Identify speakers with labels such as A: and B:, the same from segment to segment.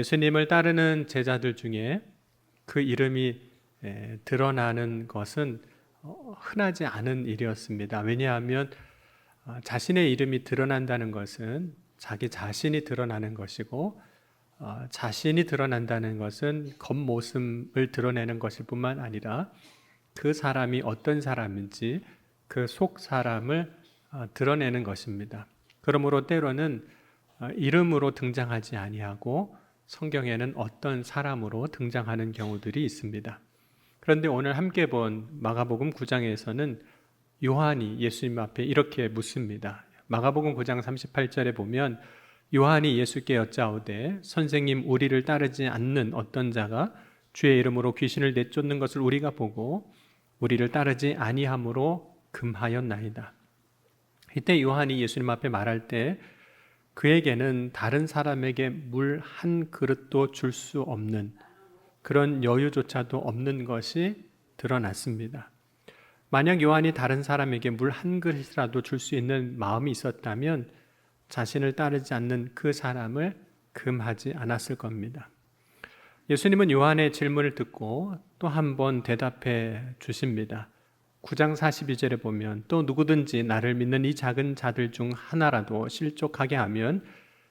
A: 예수님을 따르는 제자들 중에 그 이름이 에, 드러나는 것은 어, 흔하지 않은 일이었습니다. 왜냐하면 어, 자신의 이름이 드러난다는 것은 자기 자신이 드러나는 것이고 어, 자신이 드러난다는 것은 겉모습을 드러내는 것일 뿐만 아니라 그 사람이 어떤 사람인지 그 속 사람을 어, 드러내는 것입니다. 그러므로 때로는 어, 이름으로 등장하지 아니하고 성경에는 어떤 사람으로 등장하는 경우들이 있습니다. 그런데 오늘 함께 본 마가복음 9장에서는 요한이 예수님 앞에 이렇게 묻습니다. 마가복음 9장 38절에 보면 요한이 예수께 여짜오되 선생님 우리를 따르지 않는 어떤 자가 주의 이름으로 귀신을 내쫓는 것을 우리가 보고 우리를 따르지 아니함으로 금하였나이다. 이때 요한이 예수님 앞에 말할 때 그에게는 다른 사람에게 물 한 그릇도 줄 수 없는 그런 여유조차도 없는 것이 드러났습니다. 만약 요한이 다른 사람에게 물 한 그릇이라도 줄 수 있는 마음이 있었다면 자신을 따르지 않는 그 사람을 금하지 않았을 겁니다. 예수님은 요한의 질문을 듣고 또 한 번 대답해 주십니다. 9장 42절에 보면 또 누구든지 나를 믿는 이 작은 자들 중 하나라도 실족하게 하면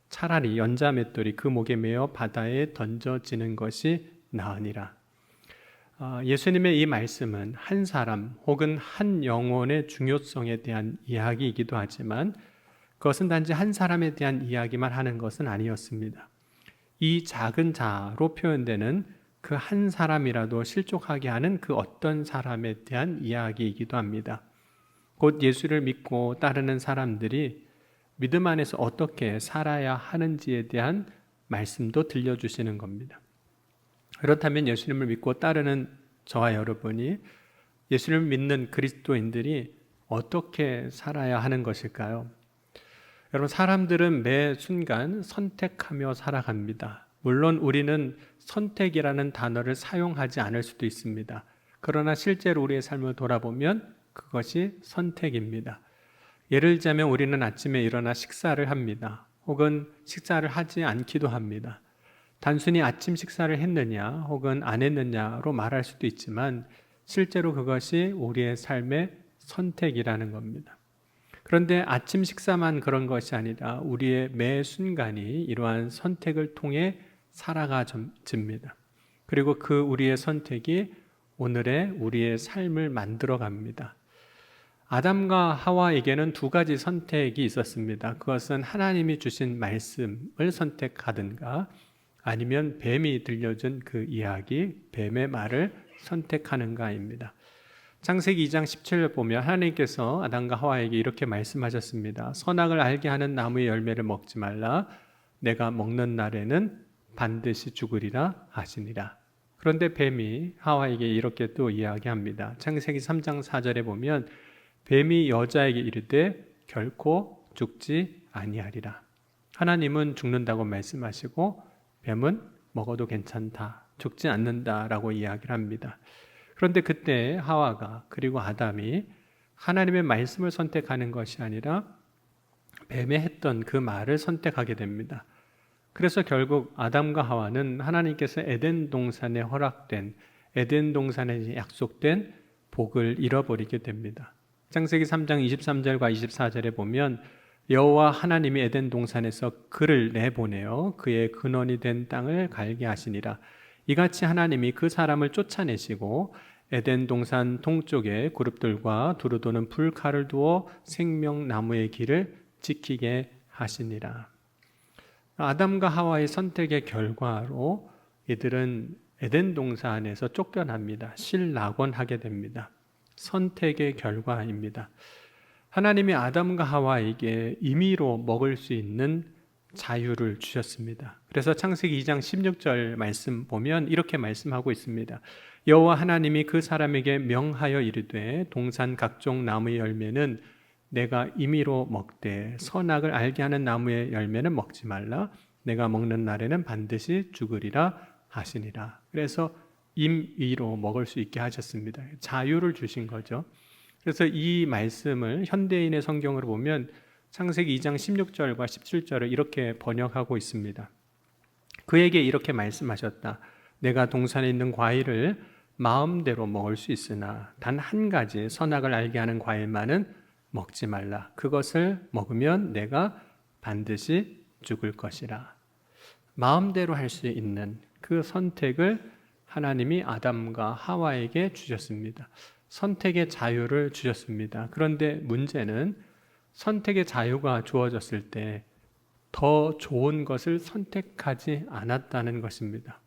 A: 차라리 연자 맷돌이 그 목에 매어 바다에 던져지는 것이 나으니라. 아, 예수님의 이 말씀은 한 사람 혹은 한 영혼의 중요성에 대한 이야기이기도 하지만 그것은 단지 한 사람에 대한 이야기만 하는 것은 아니었습니다. 이 작은 자로 표현되는 그 한 사람이라도 실족하게 하는 그 어떤 사람에 대한 이야기이기도 합니다. 곧 예수를 믿고 따르는 사람들이 믿음 안에서 어떻게 살아야 하는지에 대한 말씀도 들려주시는 겁니다. 그렇다면 예수님을 믿고 따르는 저와 여러분이 예수님을 믿는 그리스도인들이 어떻게 살아야 하는 것일까요? 여러분, 사람들은 매 순간 선택하며 살아갑니다. 물론 우리는 선택이라는 단어를 사용하지 않을 수도 있습니다. 그러나 실제로 우리의 삶을 돌아보면 그것이 선택입니다. 예를 들자면 우리는 아침에 일어나 식사를 합니다. 혹은 식사를 하지 않기도 합니다. 단순히 아침 식사를 했느냐 혹은 안 했느냐로 말할 수도 있지만 실제로 그것이 우리의 삶의 선택이라는 겁니다. 그런데 아침 식사만 그런 것이 아니라 우리의 매 순간이 이러한 선택을 통해 살아가집니다. 그리고 그 우리의 선택이 오늘의 우리의 삶을 만들어 갑니다. 아담과 하와에게는 두 가지 선택이 있었습니다. 그것은 하나님이 주신 말씀을 선택하든가 아니면 뱀이 들려준 그 이야기, 뱀의 말을 선택하는가입니다. 창세기 2장 17절 보면 하나님께서 아담과 하와에게 이렇게 말씀하셨습니다. 선악을 알게 하는 나무의 열매를 먹지 말라. 내가 먹는 날에는 반드시 죽으리라 하시니라. 그런데 뱀이 하와에게 이렇게 또 이야기합니다. 창세기 3장 4절에 보면 뱀이 여자에게 이르되 결코 죽지 아니하리라. 하나님은 죽는다고 말씀하시고 뱀은 먹어도 괜찮다. 죽지 않는다라고 이야기를 합니다. 그런데 그때 하와가 그리고 아담이 하나님의 말씀을 선택하는 것이 아니라 뱀에 했던 그 말을 선택하게 됩니다. 그래서 결국 아담과 하와는 하나님께서 에덴 동산에 허락된 에덴 동산에 약속된 복을 잃어버리게 됩니다. 창세기 3장 23절과 24절에 보면 여호와 하나님이 에덴 동산에서 그를 내보내어 그의 근원이 된 땅을 갈게 하시니라. 이같이 하나님이 그 사람을 쫓아내시고 에덴 동산 동쪽에 그룹들과 두루 도는 불칼을 두어 생명나무의 길을 지키게 하시니라. 아담과 하와의 선택의 결과로 이들은 에덴 동산에서 쫓겨납니다. 실낙원하게 됩니다. 선택의 결과입니다. 하나님이 아담과 하와에게 임의로 먹을 수 있는 자유를 주셨습니다. 그래서 창세기 2장 16절 말씀 보면 이렇게 말씀하고 있습니다. 여호와 하나님이 그 사람에게 명하여 이르되 동산 각종 나무의 열매는 내가 임의로 먹되 선악을 알게 하는 나무의 열매는 먹지 말라. 내가 먹는 날에는 반드시 죽으리라 하시니라. 그래서 임의로 먹을 수 있게 하셨습니다. 자유를 주신 거죠. 그래서 이 말씀을 현대인의 성경으로 보면 창세기 2장 16절과 17절을 이렇게 번역하고 있습니다. 그에게 이렇게 말씀하셨다. 내가 동산에 있는 과일을 마음대로 먹을 수 있으나 단 한 가지 선악을 알게 하는 과일만은 먹지 말라. 그것을 먹으면 내가 반드시 죽을 것이라. 마음대로 할 수 있는 그 선택을 하나님이 아담과 하와에게 주셨습니다. 선택의 자유를 주셨습니다. 그런데 문제는 선택의 자유가 주어졌을 때 더 좋은 것을 선택하지 않았다는 것입니다.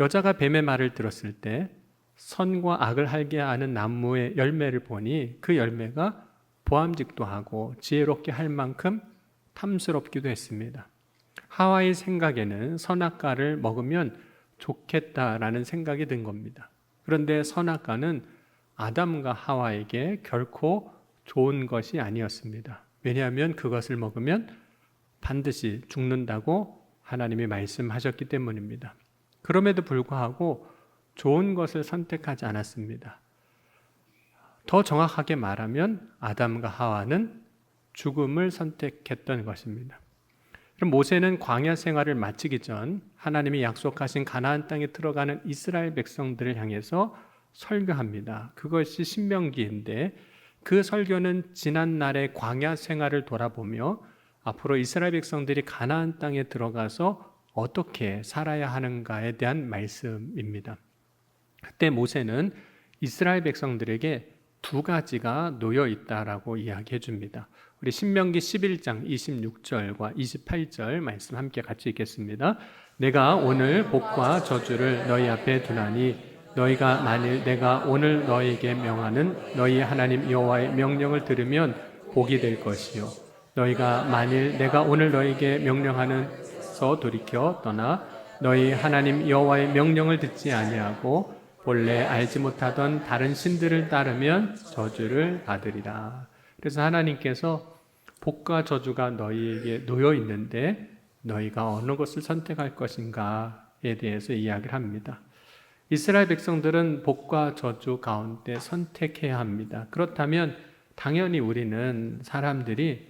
A: 여자가 뱀의 말을 들었을 때 선과 악을 알게 하는 나무의 열매를 보니 그 열매가 보암직도 하고 지혜롭게 할 만큼 탐스럽기도 했습니다. 하와의 생각에는 선악과를 먹으면 좋겠다라는 생각이 든 겁니다. 그런데 선악과는 아담과 하와에게 결코 좋은 것이 아니었습니다. 왜냐하면 그것을 먹으면 반드시 죽는다고 하나님이 말씀하셨기 때문입니다. 그럼에도 불구하고 좋은 것을 선택하지 않았습니다. 더 정확하게 말하면 아담과 하와는 죽음을 선택했던 것입니다. 그럼 모세는 광야 생활을 마치기 전 하나님이 약속하신 가나안 땅에 들어가는 이스라엘 백성들을 향해서 설교합니다. 그것이 신명기인데 그 설교는 지난 날의 광야 생활을 돌아보며 앞으로 이스라엘 백성들이 가나안 땅에 들어가서 어떻게 살아야 하는가에 대한 말씀입니다. 그때 모세는 이스라엘 백성들에게 두 가지가 놓여 있다라고 이야기해 줍니다. 우리 신명기 11장 26절과 28절 말씀 함께 같이 읽겠습니다. 내가 오늘 복과 저주를 너희 앞에 두나니 너희가 만일 내가 오늘 너희에게 명하는 너희 하나님 여호와의 명령을 들으면 복이 될 것이요 너희가 만일 내가 오늘 너희에게 명령하는 서 돌이켜 떠나 너희 하나님 여호와의 명령을 듣지 아니하고 본래 알지 못하던 다른 신들을 따르면 저주를 받으리라. 그래서 하나님께서 복과 저주가 너희에게 놓여 있는데 너희가 어느 것을 선택할 것인가에 대해서 이야기를 합니다. 이스라엘 백성들은 복과 저주 가운데 선택해야 합니다. 그렇다면 당연히 우리는 사람들이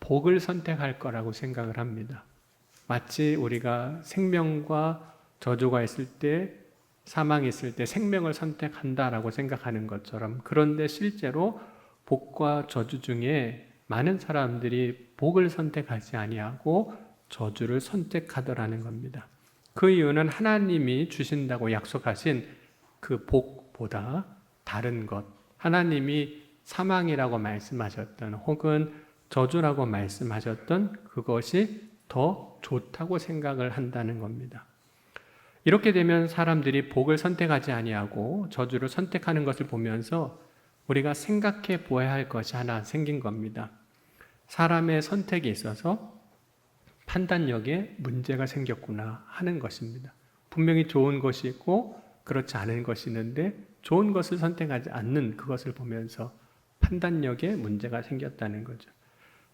A: 복을 선택할 거라고 생각을 합니다. 마치 우리가 생명과 저주가 있을 때 사망이 있을 때 생명을 선택한다라고 생각하는 것처럼 그런데 실제로 복과 저주 중에 많은 사람들이 복을 선택하지 아니하고 저주를 선택하더라는 겁니다. 그 이유는 하나님이 주신다고 약속하신 그 복보다 다른 것, 하나님이 사망이라고 말씀하셨던 혹은 저주라고 말씀하셨던 그것이 더 좋다고 생각을 한다는 겁니다. 이렇게 되면 사람들이 복을 선택하지 아니하고 저주를 선택하는 것을 보면서 우리가 생각해 보아야 할 것이 하나 생긴 겁니다. 사람의 선택에 있어서 판단력에 문제가 생겼구나 하는 것입니다. 분명히 좋은 것이 있고 그렇지 않은 것이 있는데 좋은 것을 선택하지 않는 그것을 보면서 판단력에 문제가 생겼다는 거죠.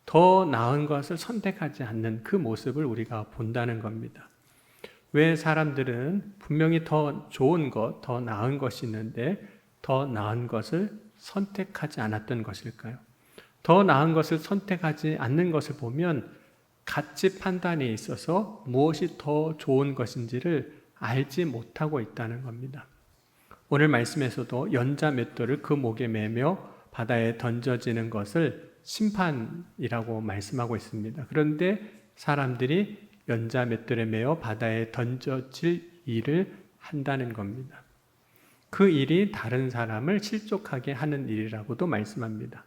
A: 더 나은 것을 선택하지 않는 그 모습을 우리가 본다는 겁니다. 왜 사람들은 분명히 더 좋은 것, 더 나은 것이 있는데 더 나은 것을 선택하지 않았던 것일까요? 더 나은 것을 선택하지 않는 것을 보면 가치 판단에 있어서 무엇이 더 좋은 것인지를 알지 못하고 있다는 겁니다. 오늘 말씀에서도 연자 맷돌을 그 목에 매며 바다에 던져지는 것을 심판이라고 말씀하고 있습니다. 그런데 사람들이 연자 맷돌에 매어 바다에 던져질 일을 한다는 겁니다. 그 일이 다른 사람을 실족하게 하는 일이라고도 말씀합니다.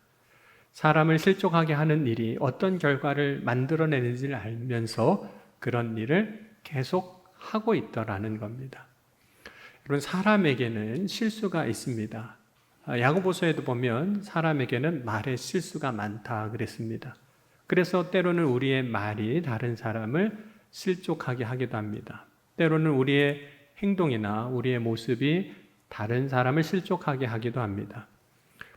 A: 사람을 실족하게 하는 일이 어떤 결과를 만들어내는지를 알면서 그런 일을 계속 하고 있더라는 겁니다. 여러분, 사람에게는 실수가 있습니다. 아, 야고보서에도 보면 사람에게는 말의 실수가 많다 그랬습니다. 그래서 때로는 우리의 말이 다른 사람을 실족하게 하기도 합니다. 때로는 우리의 행동이나 우리의 모습이 다른 사람을 실족하게 하기도 합니다.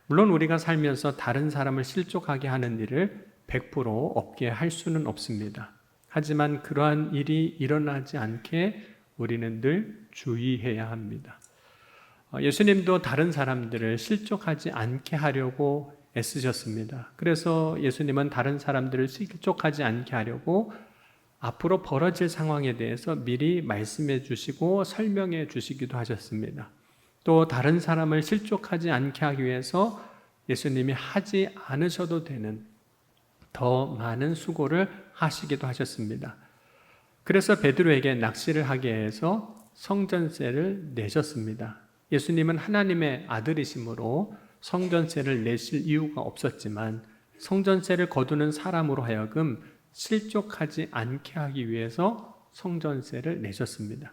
A: 물론 우리가 살면서 다른 사람을 실족하게 하는 일을 100% 없게 할 수는 없습니다. 하지만 그러한 일이 일어나지 않게 우리는 늘 주의해야 합니다. 어, 예수님도 다른 사람들을 실족하지 않게 하려고 애쓰셨습니다. 그래서 예수님은 다른 사람들을 실족하지 않게 하려고 앞으로 벌어질 상황에 대해서 미리 말씀해 주시고 설명해 주시기도 하셨습니다. 또 다른 사람을 실족하지 않게 하기 위해서 예수님이 하지 않으셔도 되는 더 많은 수고를 하시기도 하셨습니다. 그래서 베드로에게 낚시를 하게 해서 성전세를 내셨습니다. 예수님은 하나님의 아들이심으로 성전세를 내실 이유가 없었지만 성전세를 거두는 사람으로 하여금 실족하지 않게 하기 위해서 성전세를 내셨습니다.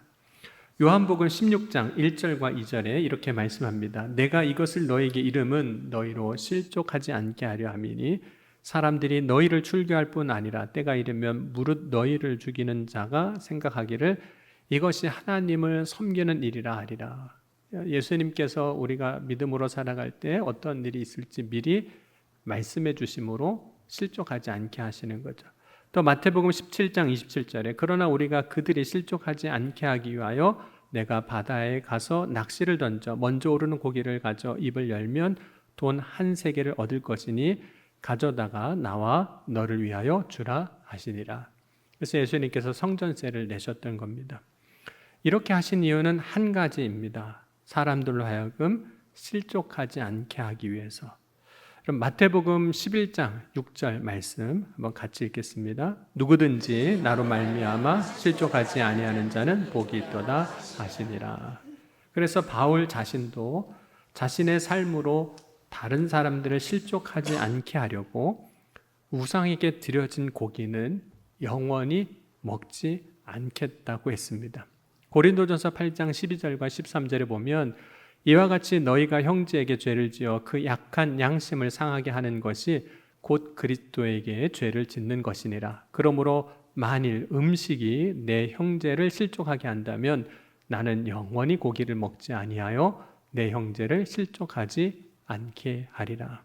A: 요한복음 16장 1절과 2절에 이렇게 말씀합니다. 내가 이것을 너에게 이름은 너희로 실족하지 않게 하려 함이니 사람들이 너희를 출교할 뿐 아니라 때가 이르면 무릇 너희를 죽이는 자가 생각하기를 이것이 하나님을 섬기는 일이라 하리라. 예수님께서 우리가 믿음으로 살아갈 때 어떤 일이 있을지 미리 말씀해 주심으로 실족하지 않게 하시는 거죠. 또 마태복음 17장 27절에 그러나 우리가 그들이 실족하지 않게 하기 위하여 내가 바다에 가서 낚시를 던져 먼저 오르는 고기를 가져 입을 열면 돈 한 세계를 얻을 것이니 가져다가 나와 너를 위하여 주라 하시니라. 그래서 예수님께서 성전세를 내셨던 겁니다. 이렇게 하신 이유는 한 가지입니다. 사람들로 하여금 실족하지 않게 하기 위해서. 그럼 마태복음 11장 6절 말씀 한번 같이 읽겠습니다. 누구든지 나로 말미암아 실족하지 아니하는 자는 복이 있도다 하시니라. 그래서 바울 자신도 자신의 삶으로 다른 사람들을 실족하지 않게 하려고 우상에게 드려진 고기는 영원히 먹지 않겠다고 했습니다. 고린도전서 8장 12절과 13절에 보면 이와 같이 너희가 형제에게 죄를 지어 그 약한 양심을 상하게 하는 것이 곧 그리스도에게 죄를 짓는 것이니라. 그러므로 만일 음식이 내 형제를 실족하게 한다면 나는 영원히 고기를 먹지 아니하여 내 형제를 실족하지 않게 하리라.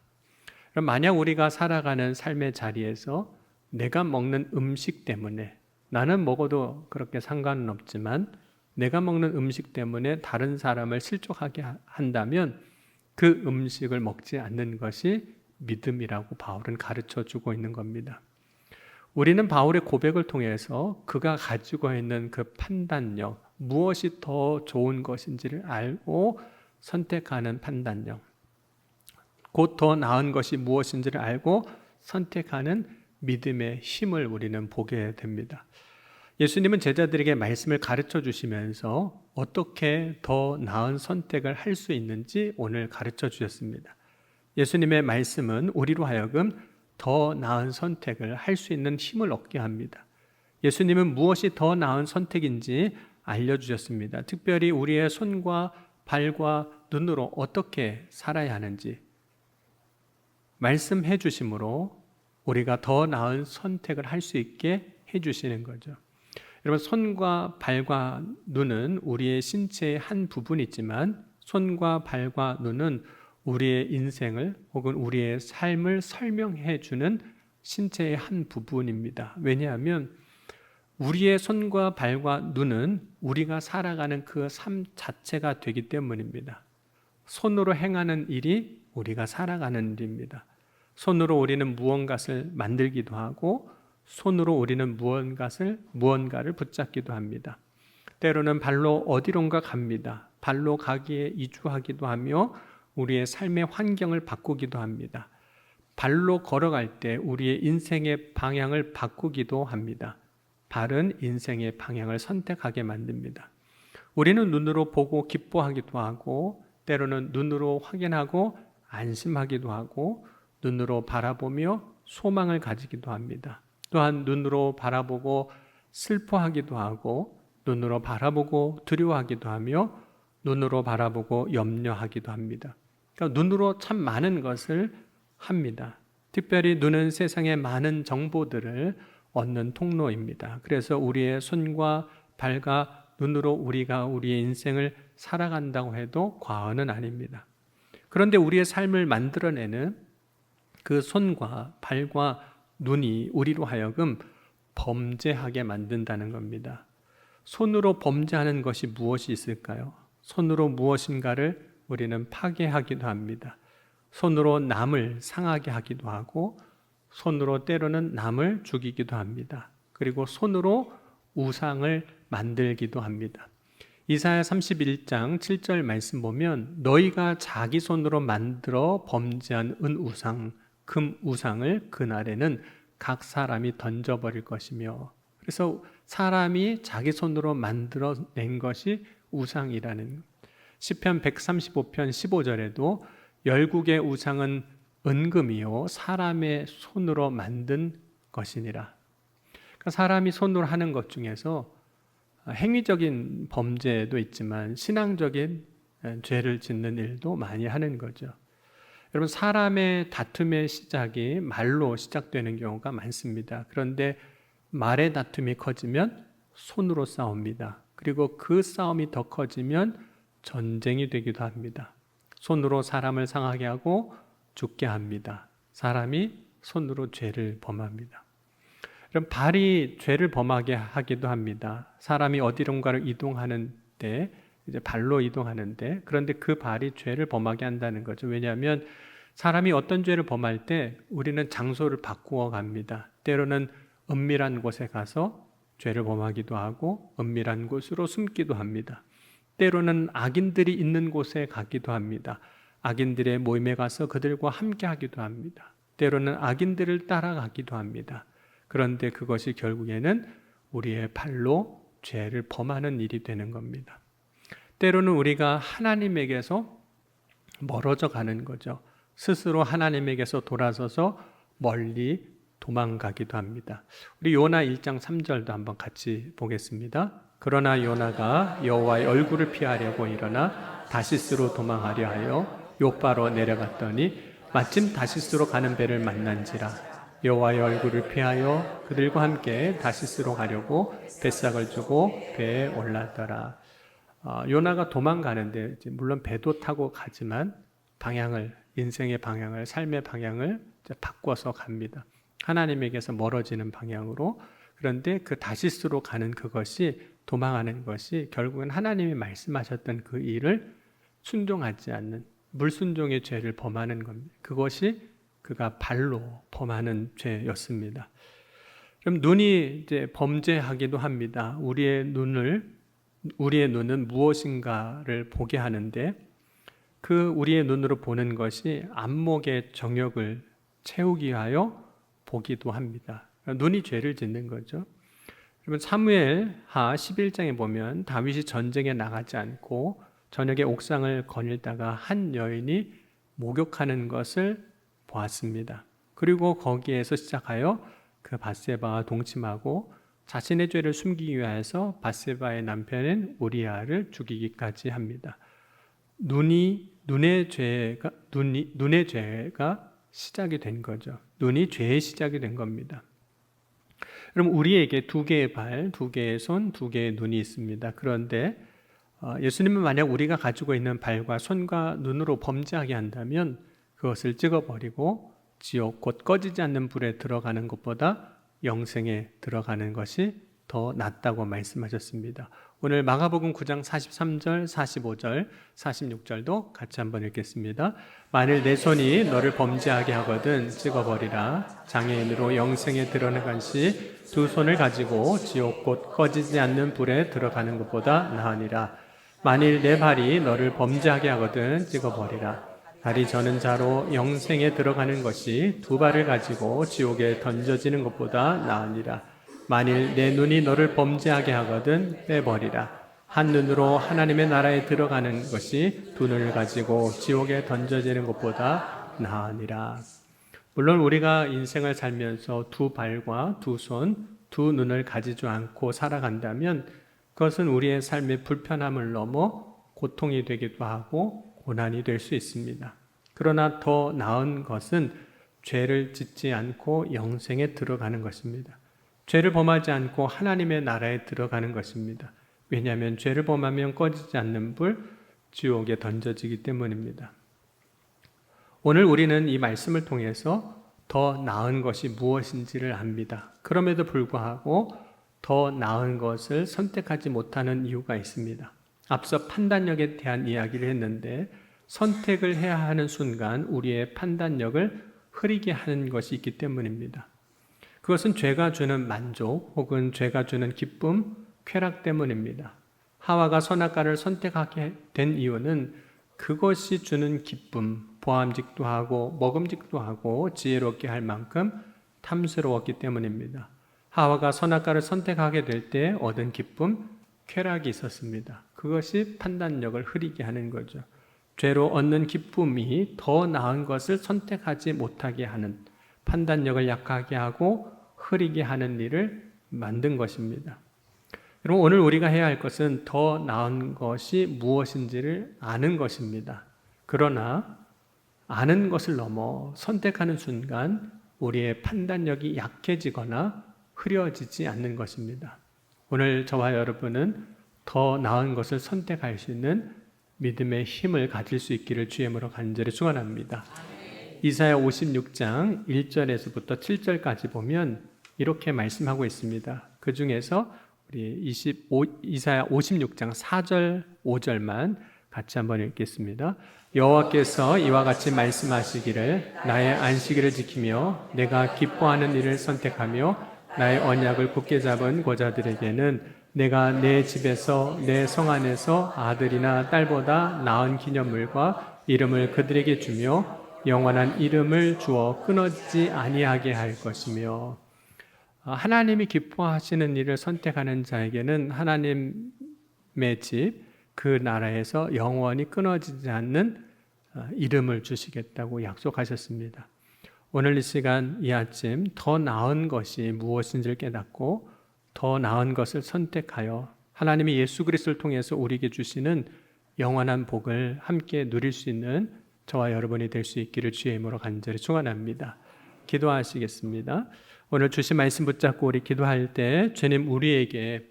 A: 그럼 만약 우리가 살아가는 삶의 자리에서 내가 먹는 음식 때문에 나는 먹어도 그렇게 상관은 없지만 내가 먹는 음식 때문에 다른 사람을 실족하게 한다면 그 음식을 먹지 않는 것이 믿음이라고 바울은 가르쳐 주고 있는 겁니다. 우리는 바울의 고백을 통해서 그가 가지고 있는 그 판단력, 무엇이 더 좋은 것인지를 알고 선택하는 판단력, 곧 더 나은 것이 무엇인지를 알고 선택하는 믿음의 힘을 우리는 보게 됩니다. 예수님은 제자들에게 말씀을 가르쳐 주시면서 어떻게 더 나은 선택을 할 수 있는지 오늘 가르쳐 주셨습니다. 예수님의 말씀은 우리로 하여금 더 나은 선택을 할 수 있는 힘을 얻게 합니다. 예수님은 무엇이 더 나은 선택인지 알려주셨습니다. 특별히 우리의 손과 발과 눈으로 어떻게 살아야 하는지 말씀해 주심으로 우리가 더 나은 선택을 할 수 있게 해 주시는 거죠. 여러분 손과 발과 눈은 우리의 신체의 한 부분이지만 손과 발과 눈은 우리의 인생을 혹은 우리의 삶을 설명해 주는 신체의 한 부분입니다. 왜냐하면 우리의 손과 발과 눈은 우리가 살아가는 그 삶 자체가 되기 때문입니다. 손으로 행하는 일이 우리가 살아가는 일입니다. 손으로 우리는 무언가를 만들기도 하고 손으로 우리는 무언가를 무언가를 붙잡기도 합니다. 때로는 발로 어디론가 갑니다. 발로 가기에 이주하기도 하며 우리의 삶의 환경을 바꾸기도 합니다. 발로 걸어갈 때 우리의 인생의 방향을 바꾸기도 합니다. 발은 인생의 방향을 선택하게 만듭니다. 우리는 눈으로 보고 기뻐하기도 하고 때로는 눈으로 확인하고 안심하기도 하고 눈으로 바라보며 소망을 가지기도 합니다. 또한 눈으로 바라보고 슬퍼하기도 하고 눈으로 바라보고 두려워하기도 하며 눈으로 바라보고 염려하기도 합니다. 그러니까 눈으로 참 많은 것을 합니다. 특별히 눈은 세상의 많은 정보들을 얻는 통로입니다. 그래서 우리의 손과 발과 눈으로 우리가 우리의 인생을 살아간다고 해도 과언은 아닙니다. 그런데 우리의 삶을 만들어내는 그 손과 발과 눈이 우리로 하여금 범죄하게 만든다는 겁니다. 손으로 범죄하는 것이 무엇이 있을까요? 손으로 무엇인가를 우리는 파괴하기도 합니다. 손으로 남을 상하게 하기도 하고 손으로 때로는 남을 죽이기도 합니다. 그리고 손으로 우상을 만들기도 합니다. 이사야 31장 7절 말씀 보면 너희가 자기 손으로 만들어 범죄한 은 우상, 금 우상을 그날에는 각 사람이 던져버릴 것이며 그래서 사람이 자기 손으로 만들어낸 것이 우상이라는 시편 135편 15절에도 열국의 우상은 은금이요 사람의 손으로 만든 것이니라. 그러니까 사람이 손으로 하는 것 중에서 행위적인 범죄도 있지만 신앙적인 죄를 짓는 일도 많이 하는 거죠. 여러분 사람의 다툼의 시작이 말로 시작되는 경우가 많습니다. 그런데 말의 다툼이 커지면 손으로 싸웁니다. 그리고 그 싸움이 더 커지면 전쟁이 되기도 합니다. 손으로 사람을 상하게 하고 죽게 합니다. 사람이 손으로 죄를 범합니다. 그럼 발이 죄를 범하게 하기도 합니다. 사람이 어디론가를 이동하는데 이제 발로 이동하는데 그런데 그 발이 죄를 범하게 한다는 거죠. 왜냐하면 사람이 어떤 죄를 범할 때 우리는 장소를 바꾸어 갑니다. 때로는 은밀한 곳에 가서 죄를 범하기도 하고 은밀한 곳으로 숨기도 합니다. 때로는 악인들이 있는 곳에 가기도 합니다. 악인들의 모임에 가서 그들과 함께 하기도 합니다. 때로는 악인들을 따라가기도 합니다. 그런데 그것이 결국에는 우리의 발로 죄를 범하는 일이 되는 겁니다. 때로는 우리가 하나님에게서 멀어져 가는 거죠. 스스로 하나님에게서 돌아서서 멀리 도망가기도 합니다. 우리 요나 1장 3절도 한번 같이 보겠습니다. 그러나 요나가 여호와의 얼굴을 피하려고 일어나 다시스로 도망하려 하여 요바로 내려갔더니 마침 다시스로 가는 배를 만난지라 여호와의 얼굴을 피하여 그들과 함께 다시스로 가려고 뱃삭을 주고 배에 올랐더라. 어, 요나가 도망가는데 물론 배도 타고 가지만 방향을 인생의 방향을 삶의 방향을 바꿔서 갑니다. 하나님에게서 멀어지는 방향으로 그런데 그 다시스로 가는 그것이 도망하는 것이 결국은 하나님이 말씀하셨던 그 일을 순종하지 않는 물순종의 죄를 범하는 겁니다. 그것이 그가 발로 범하는 죄였습니다. 그럼 눈이 이제 범죄하기도 합니다. 우리의 눈을 우리의 눈은 무엇인가를 보게 하는데 그 우리의 눈으로 보는 것이 안목의 정욕을 채우기 위하여 보기도 합니다. 눈이 죄를 짓는 거죠. 그러면 사무엘 하 11장에 보면 다윗이 전쟁에 나가지 않고 저녁에 옥상을 거닐다가 한 여인이 목욕하는 것을 보았습니다. 그리고 거기에서 시작하여 그 바세바와 동침하고 자신의 죄를 숨기기 위해서 바세바의 남편인 우리아를 죽이기까지 합니다. 눈이 눈의 죄가 눈이 눈의 죄가 시작이 된 거죠. 눈이 죄의 시작이 된 겁니다. 그럼 우리에게 두 개의 발, 두 개의 손, 두 개의 눈이 있습니다. 그런데 어, 예수님은 만약 우리가 가지고 있는 발과 손과 눈으로 범죄하게 한다면 그것을 찍어버리고 지옥 곧 꺼지지 않는 불에 들어가는 것보다 영생에 들어가는 것이 더 낫다고 말씀하셨습니다. 오늘 마가복음 9장 43절, 45절, 46절도 같이 한번 읽겠습니다. 만일 내 손이 너를 범죄하게 하거든 찍어버리라. 장애인으로 영생에 들어간 시두 손을 가지고 지옥 곧 꺼지지 않는 불에 들어가는 것보다 나으니라. 만일 내 발이 너를 범죄하게 하거든 찍어버리라. 다리 저는 자로 영생에 들어가는 것이 두 발을 가지고 지옥에 던져지는 것보다 나으니라. 만일 내 눈이 너를 범죄하게 하거든 빼버리라. 한 눈으로 하나님의 나라에 들어가는 것이 두 눈을 가지고 지옥에 던져지는 것보다 나으니라. 물론 우리가 인생을 살면서 두 발과 두 손, 두 눈을 가지지 않고 살아간다면 그것은 우리의 삶의 불편함을 넘어 고통이 되기도 하고 고난이 될 수 있습니다. 그러나 더 나은 것은 죄를 짓지 않고 영생에 들어가는 것입니다. 죄를 범하지 않고 하나님의 나라에 들어가는 것입니다. 왜냐하면 죄를 범하면 꺼지지 않는 불, 지옥에 던져지기 때문입니다. 오늘 우리는 이 말씀을 통해서 더 나은 것이 무엇인지를 압니다. 그럼에도 불구하고 더 나은 것을 선택하지 못하는 이유가 있습니다. 앞서 판단력에 대한 이야기를 했는데 선택을 해야 하는 순간 우리의 판단력을 흐리게 하는 것이 있기 때문입니다. 그것은 죄가 주는 만족 혹은 죄가 주는 기쁨, 쾌락 때문입니다. 하와가 선악과를 선택하게 된 이유는 그것이 주는 기쁨, 보암직도 하고 먹음직도 하고 지혜롭게 할 만큼 탐스러웠기 때문입니다. 하와가 선악과를 선택하게 될 때 얻은 기쁨, 쾌락이 있었습니다. 그것이 판단력을 흐리게 하는 거죠. 죄로 얻는 기쁨이 더 나은 것을 선택하지 못하게 하는 판단력을 약하게 하고 흐리게 하는 일을 만든 것입니다. 여러분 오늘 우리가 해야 할 것은 더 나은 것이 무엇인지를 아는 것입니다. 그러나 아는 것을 넘어 선택하는 순간 우리의 판단력이 약해지거나 흐려지지 않는 것입니다. 오늘 저와 여러분은 더 나은 것을 선택할 수 있는 믿음의 힘을 가질 수 있기를 주임으로 간절히 축원합니다. 이사야 56장 1절에서부터 7절까지 보면 이렇게 말씀하고 있습니다. 그 중에서 우리 25, 이사야 56장 4절 5절만 같이 한번 읽겠습니다. 여호와께서 이와 같이 말씀하시기를 나의 안식일을 지키며 내가 기뻐하는 일을 선택하며 나의 언약을 굳게 잡은 고자들에게는 내가 내 집에서 내 성 안에서 아들이나 딸보다 나은 기념물과 이름을 그들에게 주며 영원한 이름을 주어 끊어지지 아니하게 할 것이며 아, 하나님이 기뻐하시는 일을 선택하는 자에게는 하나님의 집, 그 나라에서 영원히 끊어지지 않는 아, 이름을 주시겠다고 약속하셨습니다. 오늘 이 시간 이 아침 더 나은 것이 무엇인지를 깨닫고 더 나은 것을 선택하여 하나님이 예수 그리스도를 통해서 우리에게 주시는 영원한 복을 함께 누릴 수 있는 저와 여러분이 될 수 있기를 주의 이름으로 간절히 축원합니다. 기도하시겠습니다. 오늘 주신 말씀 붙잡고 우리 기도할 때 주님 우리에게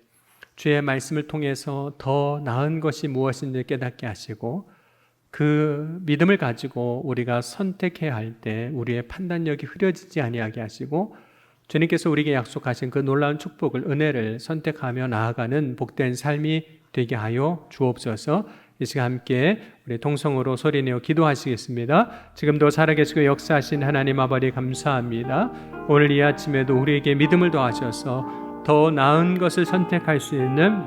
A: 주의 말씀을 통해서 더 나은 것이 무엇인지 깨닫게 하시고 그 믿음을 가지고 우리가 선택해야 할 때 우리의 판단력이 흐려지지 아니하게 하시고 주님께서 우리에게 약속하신 그 놀라운 축복을 은혜를 선택하며 나아가는 복된 삶이 되게 하여 주옵소서. 이 시간 함께 우리 동성으로 소리내어 기도하시겠습니다. 지금도 살아계시고 역사하신 하나님 아버지 감사합니다. 오늘 이 아침에도 우리에게 믿음을 더하셔서 더 나은 것을 선택할 수 있는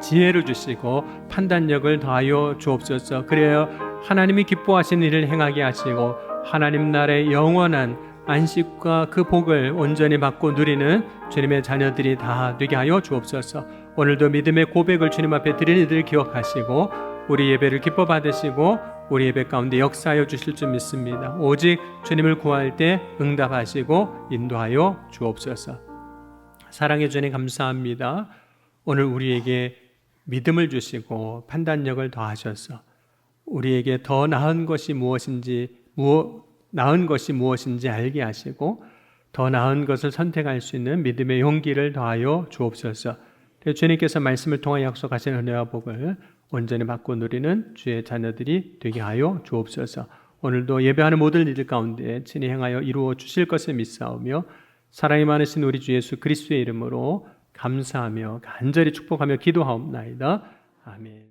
A: 지혜를 주시고 판단력을 더하여 주옵소서. 그래야 하나님이 기뻐하신 일을 행하게 하시고 하나님 나라의 영원한 안식과 그 복을 온전히 받고 누리는 주님의 자녀들이 다 되게 하여 주옵소서. 오늘도 믿음의 고백을 주님 앞에 드리는 이들 기억하시고 우리 예배를 기뻐 받으시고 우리 예배 가운데 역사하여 주실 줄 믿습니다. 오직 주님을 구할 때 응답하시고 인도하여 주옵소서. 사랑해 주님 감사합니다. 오늘 우리에게 믿음을 주시고 판단력을 더하셔서 우리에게 더 나은 것이 무엇인지 무엇 나은 것이 무엇인지 알게 하시고 더 나은 것을 선택할 수 있는 믿음의 용기를 더하여 주옵소서. 주님께서 말씀을 통해 약속하신 은혜와 복을 온전히 받고 누리는 주의 자녀들이 되게 하여 주옵소서. 오늘도 예배하는 모든 이들 가운데 친히 행하여 이루어 주실 것을 믿사오며 사랑이 많으신 우리 주 예수 그리스도의 이름으로 감사하며 간절히 축복하며 기도하옵나이다. 아멘.